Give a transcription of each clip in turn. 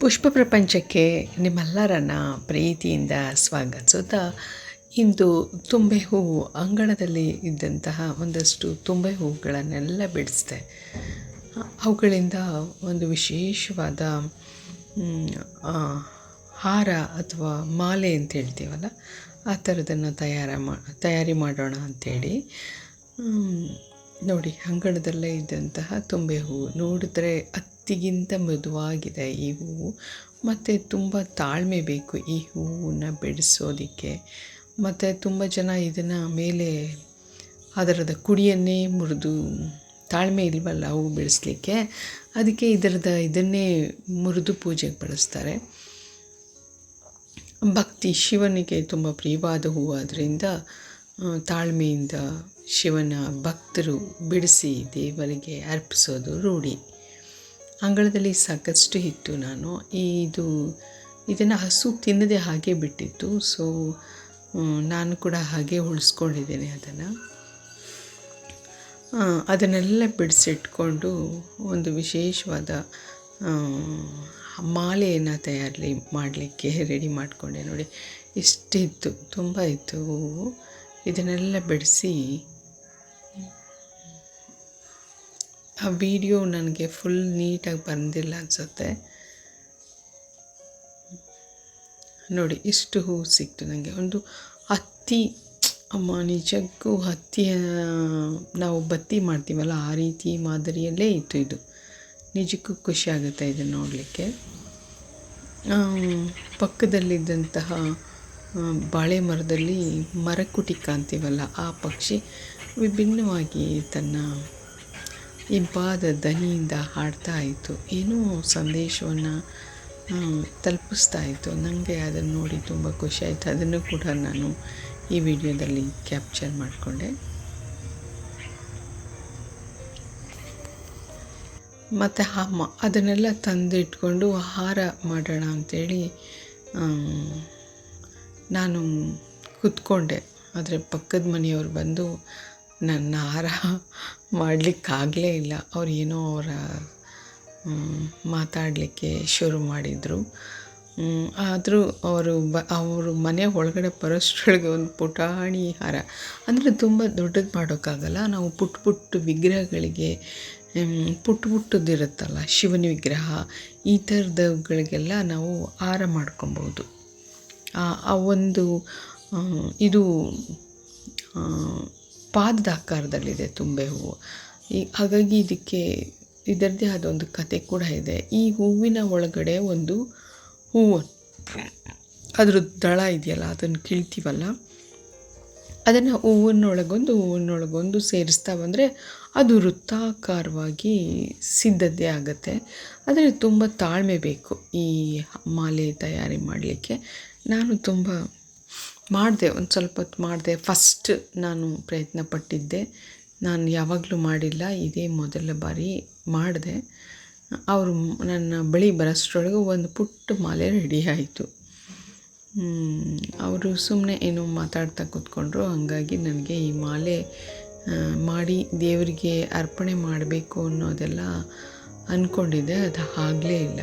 ಪುಷ್ಪ ಪ್ರಪಂಚಕ್ಕೆ ನಿಮ್ಮೆಲ್ಲರನ್ನ ಪ್ರೀತಿಯಿಂದ ಸ್ವಾಗತಿಸುತ್ತಾ, ಇಂದು ತುಂಬೆ ಹೂವು ಅಂಗಳದಲ್ಲಿ ಇದ್ದಂತಹ ಒಂದಷ್ಟು ತುಂಬೆ ಹೂವುಗಳನ್ನೆಲ್ಲ ಬಿಡಿಸಿದೆ. ಅವುಗಳಿಂದ ಒಂದು ವಿಶೇಷವಾದ ಹಾರ ಅಥವಾ ಮಾಲೆ ಅಂತ ಹೇಳ್ತೀವಲ್ಲ, ಆ ಥರದನ್ನು ತಯಾರ ಮಾ, ತಯಾರಿ ಮಾಡೋಣ ಅಂಥೇಳಿ ನೋಡಿ ಅಂಗಳದಲ್ಲೇ ಇದ್ದಂತಹ ತುಂಬೆ ಹೂವು ನೋಡಿದ್ರೆ ಅತ್ತಿಗಿಂತ ಮೃದುವಾಗಿದೆ ಈ ಹೂವು. ಮತ್ತು ತುಂಬ ತಾಳ್ಮೆ ಬೇಕು ಈ ಹೂವನ್ನು ಬಿಡಿಸೋದಕ್ಕೆ ಮತ್ತು ತುಂಬ ಜನ ಇದನ್ನು ಮೇಲೆ ಅದರದ ಕುಡಿಯನ್ನೇ ಮುರಿದು ತಾಳ್ಮೆ ಇಲ್ವಲ್ಲ ಹೂ ಬಿಡಿಸ್ಲಿಕ್ಕೆ ಅದಕ್ಕೆ ಇದರದ ಇದನ್ನೇ ಮುರಿದು ಪೂಜೆಗೆ ಬಳಸ್ತಾರೆ. ಭಕ್ತಿ ಶಿವನಿಗೆ ತುಂಬ ಪ್ರಿಯವಾದ ಹೂವು ಆದ್ದರಿಂದ ತಾಳ್ಮೆಯಿಂದ ಶಿವನ ಭಕ್ತರು ಬಿಡಿಸಿ ದೇವರಿಗೆ ಅರ್ಪಿಸೋದು ರೂಢಿ. ಅಂಗಳದಲ್ಲಿ ಸಾಕಷ್ಟು ಇತ್ತು ನಾನು. ಇದು, ಇದನ್ನು ಹಸು ತಿನ್ನದೆ ಹಾಗೆ ಬಿಟ್ಟಿತ್ತು. ಸೊ ನಾನು ಕೂಡ ಹಾಗೆ ಉಳಿಸ್ಕೊಂಡಿದ್ದೇನೆ ಅದನ್ನು. ಅದನ್ನೆಲ್ಲ ಬಿಡಿಸಿಟ್ಕೊಂಡು ಒಂದು ವಿಶೇಷವಾದ ಮಾಲೆಯನ್ನು ತಯಾರಲಿ ಮಾಡಲಿಕ್ಕೆ ರೆಡಿ ಮಾಡಿಕೊಂಡೆ ನೋಡಿ. ಇಷ್ಟಿತ್ತು, ತುಂಬ ಇತ್ತು. ಇದನ್ನೆಲ್ಲ ಬಿಡಿಸಿ ಆ ವಿಡಿಯೋ ನನಗೆ ಫುಲ್ ನೀಟಾಗಿ ಬಂದಿಲ್ಲ ಅನಿಸುತ್ತೆ. ನೋಡಿ, ಇಷ್ಟು ಹೂವು ಸಿಕ್ತು ನನಗೆ ಒಂದು ಹತ್ತಿ, ಅಮ್ಮ, ನಿಜಕ್ಕೂ ಹತ್ತಿಯ, ನಾವು ಬತ್ತಿ ಮಾಡ್ತೀವಲ್ಲ, ಆ ರೀತಿ ಮಾದರಿಯಲ್ಲೇ ಇತ್ತು ಇದು. ನಿಜಕ್ಕೂ ಖುಷಿ ಆಗುತ್ತೆ ಇದನ್ನು ನೋಡಲಿಕ್ಕೆ. ಪಕ್ಕದಲ್ಲಿದ್ದಂತಹ ಬಾಳೆ ಮರದಲ್ಲಿ ಮರಕುಟಿ ಕಾಣ್ತೀವಲ್ಲ, ಆ ಪಕ್ಷಿ ವಿಭಿನ್ನವಾಗಿ ತನ್ನ ಇಂಪಾದ ದನಿಯಿಂದ ಹಾಡ್ತಾ ಇತ್ತು. ಏನೋ ಸಂದೇಶವನ್ನು ತಲುಪಿಸ್ತಾ ಇತ್ತು. ನನಗೆ ಅದನ್ನು ನೋಡಿ ತುಂಬ ಖುಷಿ ಆಯಿತು. ಅದನ್ನು ಕೂಡ ನಾನು ಈ ವಿಡಿಯೋದಲ್ಲಿ ಕ್ಯಾಪ್ಚರ್ ಮಾಡಿಕೊಂಡೆ. ಮತ್ತು ಅಮ್ಮ ಅದನ್ನೆಲ್ಲ ತಂದಿಟ್ಕೊಂಡು ಆಹಾರ ಮಾಡೋಣ ಅಂಥೇಳಿ ನಾನು ಕೂತ್ಕೊಂಡೆ. ಆದರೆ ಪಕ್ಕದ ಮನೆಯವರು ಬಂದು ನನ್ನ ಹಾರ ಮಾಡಲಿಕ್ಕಾಗಲೇ ಇಲ್ಲ. ಅವ್ರು ಏನೋ ಅವರ ಮಾತಾಡಲಿಕ್ಕೆ ಶುರು ಮಾಡಿದರು. ಆದರೂ ಅವರು ಬ, ಅವರು ಮನೆ ಒಳಗಡೆ ಬರೋಷ್ಟ್ರೊಳಗೆ ಒಂದು ಪುಟಾಣಿ ಹಾರ ಅಂದರೆ ತುಂಬ ದೊಡ್ಡದು ಮಾಡೋಕ್ಕಾಗಲ್ಲ. ನಾವು ಪುಟ್ಟ ಪುಟ್ಟ ವಿಗ್ರಹಗಳಿಗೆ ಪುಟ್ ಪುಟ್ಟ ಪುಟ್ಟದಿರುತ್ತಲ್ಲ ಶಿವನ ವಿಗ್ರಹ, ಈ ಥರದವುಗಳಿಗೆಲ್ಲ ನಾವು ಹಾರ ಮಾಡ್ಕೊಬೋದು. ಆ ಒಂದು ಇದು ಪಾದದ ಆಕಾರದಲ್ಲಿದೆ ತುಂಬೆ ಹೂವು. ಈ ಹಾಗಾಗಿ ಇದಕ್ಕೆ ಇದರದ್ದೇ ಆದ ಒಂದು ಕತೆ ಕೂಡ ಇದೆ. ಈ ಹೂವಿನ ಒಳಗಡೆ ಒಂದು ಹೂವು. ಅದ್ರ ದಳ ಇದೆಯಲ್ಲ, ಅದನ್ನು ಕೀಳ್ತೀವಲ್ಲ? ಅದನ್ನು ಹೂವಿನೊಳಗೊಂದು ಹೂವಿನೊಳಗೊಂದು ಸೇರಿಸ್ತಾ ಬಂದರೆ ಅದು ವೃತ್ತಾಕಾರವಾಗಿ ಸಿದ್ಧತೆ ಆಗುತ್ತೆ. ಆದರೆ ತುಂಬ ತಾಳ್ಮೆ ಬೇಕು ಈ ಮಾಲೆ ತಯಾರಿ ಮಾಡಲಿಕ್ಕೆ. ನಾನು ತುಂಬ ಮಾಡಿದೆ, ಒಂದು ಸ್ವಲ್ಪ ಹೊತ್ತು ಮಾಡಿದೆ. ಫಸ್ಟ್ ನಾನು ಪ್ರಯತ್ನ ಪಟ್ಟಿದ್ದೆ. ನಾನು ಯಾವಾಗಲೂ ಮಾಡಿಲ್ಲ. ಇದೇ ಮೊದಲ ಬಾರಿ ಮಾಡಿದೆ. ಅವರು ನನ್ನ ಬಳಿ ಬರೋಷ್ಟ್ರೊಳಗೆ ಒಂದು ಪುಟ್ಟ ಮಾಲೆ ರೆಡಿ ಆಯಿತು. ಅವರು ಸುಮ್ಮನೆ ಏನೋ ಮಾತಾಡ್ತಾ ಕೂತ್ಕೊಂಡ್ರು. ಹಾಗಾಗಿ ನನಗೆ ಈ ಮಾಲೆ ಮಾಡಿ ದೇವರಿಗೆ ಅರ್ಪಣೆ ಮಾಡಬೇಕು ಅನ್ನೋದೆಲ್ಲ ಅಂದ್ಕೊಂಡಿದ್ದೆ ಅದು ಆಗಲೇ ಇಲ್ಲ.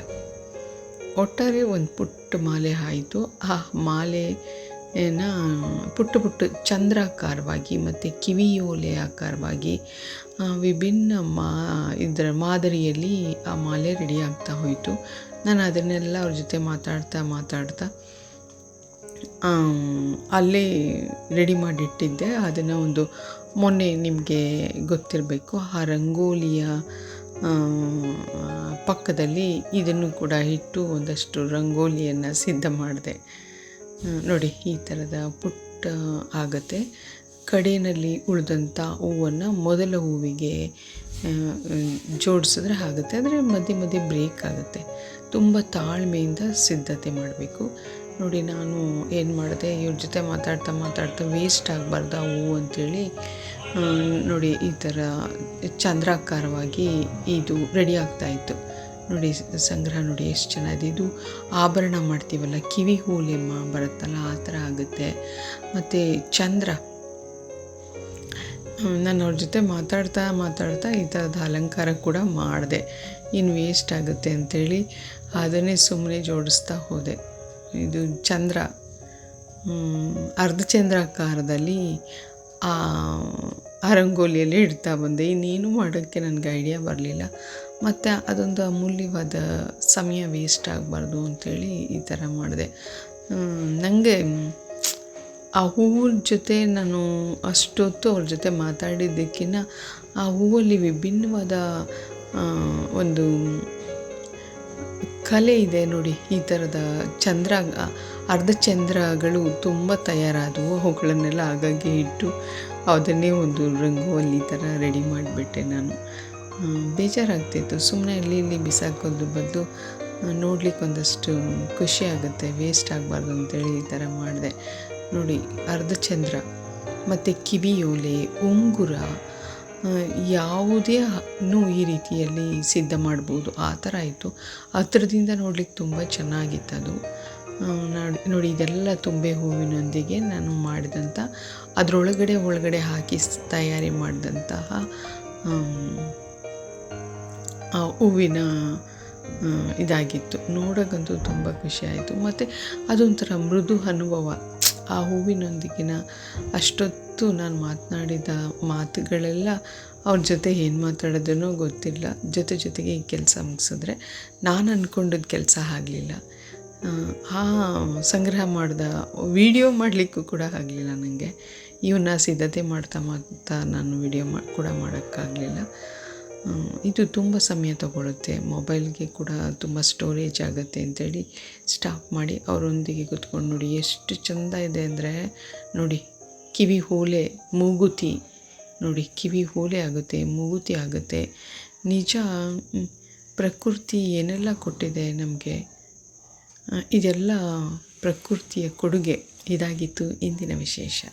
ಒಟ್ಟಾರೆ ಒಂದು ಪುಟ್ಟ ಮಾಲೆ ಆಯಿತು. ಆ ಮಾಲೆನ ಪುಟ್ಟ ಪುಟ್ಟ ಚಂದ್ರಾಕಾರವಾಗಿ ಮತ್ತು ಕಿವಿಯೋಲೆ ಆಕಾರವಾಗಿ ವಿಭಿನ್ನ ಮಾ, ಇದರ ಮಾದರಿಯಲ್ಲಿ ಆ ಮಾಲೆ ರೆಡಿ ಆಗ್ತಾ ಹೋಯಿತು. ನಾನು ಅದನ್ನೆಲ್ಲ ಅವ್ರ ಜೊತೆ ಮಾತಾಡ್ತಾ ಮಾತಾಡ್ತಾ ಅಲ್ಲೇ ರೆಡಿ ಮಾಡಿಟ್ಟಿದ್ದೆ. ಅದನ್ನು ಒಂದು ಮೊನ್ನೆ ನಿಮಗೆ ಗೊತ್ತಿರಬೇಕು, ಆ ರಂಗೋಲಿಯ ಪಕ್ಕದಲ್ಲಿ ಇದನ್ನು ಕೂಡ ಇಟ್ಟು ಒಂದಷ್ಟು ರಂಗೋಲಿಯನ್ನು ಸಿದ್ಧ ಮಾಡಿದೆ. ನೋಡಿ, ಈ ಥರದ ಪುಟ್ಟ ಆಗುತ್ತೆ. ಕಡೆಯಲ್ಲಿ ಉಳಿದಂಥ ಹೂವನ್ನು ಮೊದಲ ಹೂವಿಗೆ ಜೋಡಿಸಿದ್ರೆ ಆಗುತ್ತೆ. ಆದರೆ ಮಧ್ಯೆ ಮಧ್ಯೆ ಬ್ರೇಕ್ ಆಗುತ್ತೆ. ತುಂಬ ತಾಳ್ಮೆಯಿಂದ ಸಿದ್ಧತೆ ಮಾಡಬೇಕು. ನೋಡಿ, ನಾನು ಏನು ಮಾಡಿದೆ, ಇವ್ರ ಜೊತೆ ಮಾತಾಡ್ತಾ ಮಾತಾಡ್ತಾ ವೇಸ್ಟ್ ಆಗಬಾರ್ದ ಹೂವು ಅಂಥೇಳಿ ನೋಡಿ, ಈ ಥರ ಚಂದ್ರಾಕಾರವಾಗಿ ಇದು ರೆಡಿ ಆಗ್ತಾಯಿತ್ತು ನೋಡಿ, ಸಂಗ್ರಹ ನೋಡಿ ಎಷ್ಟು ಚೆನ್ನಾಗಿದೆ. ಇದು ಆಭರಣ ಮಾಡ್ತೀವಲ್ಲ, ಕಿವಿ ಹೋಲಿ ಮಾ ಬರುತ್ತಲ್ಲ, ಆ ಥರ ಆಗುತ್ತೆ. ಮತ್ತು ಚಂದ್ರ. ನಾನು ಅವ್ರ ಜೊತೆ ಮಾತಾಡ್ತಾ ಮಾತಾಡ್ತಾ ಈ ಥರದ ಅಲಂಕಾರ ಕೂಡ ಮಾಡಿದೆ. ಇನ್ನು ವೇಸ್ಟ್ ಆಗುತ್ತೆ ಅಂಥೇಳಿ ಅದನ್ನೇ ಸುಮ್ಮನೆ ಜೋಡಿಸ್ತಾ ಹೋದೆ. ಇದು ಚಂದ್ರ. ಅರ್ಧಚಂದ್ರಾಕಾರದಲ್ಲಿ ಆ ರಂಗೋಲಿಯಲ್ಲಿ ಇಡ್ತಾ ಬಂದೆ. ಇನ್ನೇನು ಮಾಡೋಕ್ಕೆ ನನಗೆ ಐಡಿಯಾ ಬರಲಿಲ್ಲ. ಮತ್ತು ಅದೊಂದು ಅಮೂಲ್ಯವಾದ ಸಮಯ ವೇಸ್ಟ್ ಆಗಬಾರ್ದು ಅಂಥೇಳಿ ಈ ಥರ ಮಾಡಿದೆ. ನನಗೆ ಆ ಹೂವಿನ ಜೊತೆ ನಾನು ಅಷ್ಟೊತ್ತು ಅವ್ರ ಜೊತೆ ಮಾತಾಡಿದ್ದಕ್ಕಿಂತ ಆ ಹೂವಲ್ಲಿ ವಿಭಿನ್ನವಾದ ಒಂದು ಕಲೆ ಇದೆ ನೋಡಿ. ಈ ಥರದ ಚಂದ್ರ, ಅರ್ಧ ಚಂದ್ರಗಳು ತುಂಬ ತಯಾರಾದವು. ಅವುಗಳನ್ನೆಲ್ಲ ಆಗಾಗ್ಗೆ ಇಟ್ಟು ಅದನ್ನೇ ಒಂದು ರಂಗೋಲಿ ಥರ ರೆಡಿ ಮಾಡಿಬಿಟ್ಟೆ ನಾನು. ಬೇಜಾರಾಗ್ತಿತ್ತು. ಸುಮ್ಮನೆ ಅಲ್ಲಿ ಇಲ್ಲಿ ಬಿಸಾಕೋದ್ರ ಬದಲು ನೋಡ್ಲಿಕ್ಕೆ ಒಂದಷ್ಟು ಖುಷಿ ಆಗುತ್ತೆ. ವೇಸ್ಟ್ ಆಗಬಾರ್ದು ಅಂತೇಳಿ ಈ ಥರ ಮಾಡಿದೆ. ನೋಡಿ, ಅರ್ಧಚಂದ್ರ ಮತ್ತು ಕಿವಿಯೋಲೆ ಉಂಗುರ ಯಾವುದೇ ಈ ರೀತಿಯಲ್ಲಿ ಸಿದ್ಧ ಮಾಡ್ಬೋದು. ಆ ಥರ ಆಯಿತು. ಹತ್ರದಿಂದ ನೋಡ್ಲಿಕ್ಕೆ ತುಂಬ ಚೆನ್ನಾಗಿತ್ತು ಅದು. ನೋಡಿ ಇದೆಲ್ಲ ತುಂಬೆ ಹೂವಿನೊಂದಿಗೆ ನಾನು ಮಾಡಿದಂಥ ಅದರೊಳಗಡೆ ಒಳಗಡೆ ಹಾಕಿ ತಯಾರಿ ಮಾಡಿದಂತಹ ಆ ಹೂವಿನ ಇದಾಗಿತ್ತು. ನೋಡೋಕ್ಕಂತೂ ತುಂಬ ಖುಷಿ ಆಯಿತು. ಮತ್ತು ಅದೊಂಥರ ಮೃದು ಅನುಭವ. ಆ ಹೂವಿನೊಂದಿಗಿನ ಅಷ್ಟೊತ್ತು ನಾನು ಮಾತನಾಡಿದ ಮಾತುಗಳೆಲ್ಲ ಅವ್ರ ಜೊತೆ ಏನು ಮಾತಾಡೋದನ್ನೋ ಗೊತ್ತಿಲ್ಲ. ಜೊತೆ ಜೊತೆಗೆ ಈ ಕೆಲಸ ಮುಗಿಸಿದ್ರೆ ನಾನು ಅಂದ್ಕೊಂಡಿದ್ದ ಕೆಲಸ ಆಗಲಿಲ್ಲ. ಆ ಸಂಗ್ರಹ ಮಾಡಿದ ವಿಡಿಯೋ ಮಾಡಲಿಕ್ಕೂ ಕೂಡ ಆಗಲಿಲ್ಲ ನನಗೆ ಇವನ್ನ ಸಿದ್ಧತೆ ಮಾಡ್ತಾ ಮಾಡ್ತಾ ನಾನು ವಿಡಿಯೋ ಮಾ, ಕೂಡ ಮಾಡೋಕ್ಕಾಗಲಿಲ್ಲ. ಇದು ತುಂಬ ಸಮಯ ತಗೊಳುತ್ತೆ. ಮೊಬೈಲ್ಗೆ ಕೂಡ ತುಂಬ ಸ್ಟೋರೇಜ್ ಆಗುತ್ತೆ ಅಂತೇಳಿ ಸ್ಟಾಪ್ ಮಾಡಿ ಅವರೊಂದಿಗೆ ಕೂತ್ಕೊಂಡು ನೋಡಿ. ಎಷ್ಟು ಚೆಂದ ಇದೆ ಅಂದರೆ ನೋಡಿ, ಕಿವಿ ಓಲೆ ಮೂಗುತಿ. ನೋಡಿ, ಕಿವಿ ಓಲೆ ಆಗುತ್ತೆ, ಮೂಗುತಿ ಆಗುತ್ತೆ. ನಿಜ ಪ್ರಕೃತಿ ಏನೆಲ್ಲ ಕೊಟ್ಟಿದೆ ನಮಗೆ? ಇದೆಲ್ಲ ಪ್ರಕೃತಿಯ ಕೊಡುಗೆ. ಇದಾಗಿತ್ತು ಇಂದಿನ ವಿಶೇಷ.